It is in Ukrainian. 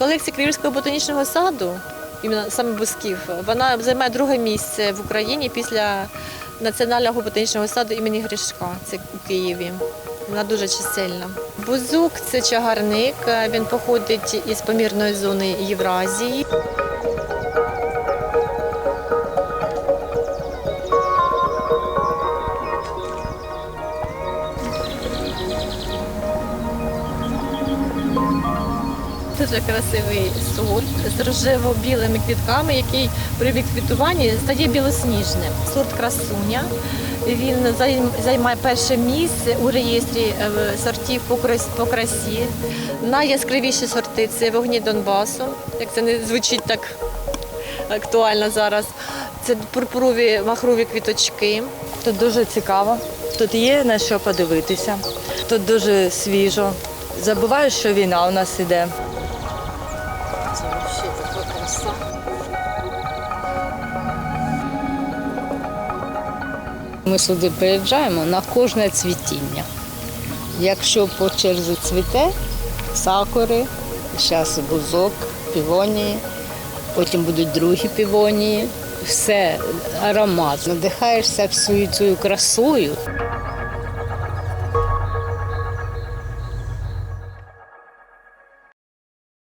Колекція Криворізького ботанічного саду, саме бусків, вона займає друге місце в Україні після Національного ботанічного саду імені Гришка. Це у Києві. Вона дуже чисельна. Бузук це чагарник. Він походить із помірної зони Євразії. Дуже красивий сорт з рожево-білими квітками, який при відквітуванні стає білосніжним. Сорт красуня. Він займає перше місце у реєстрі е, сортів по крас- по красі. Найяскравіші сорти це вогні Донбасу, як це не звучить так актуально зараз. Це пурпурові махрові квіточки. Тут дуже цікаво. Тут є на що подивитися. Тут дуже свіжо. Забуваю, що війна у нас іде. Це взагалі така краса. Ми сюди приїжджаємо на кожне цвітіння. Якщо по черзі цвіте, сакури, зараз бузок, півонії, потім будуть другі півонії. Все аромат. Надихаєшся всю цю красою.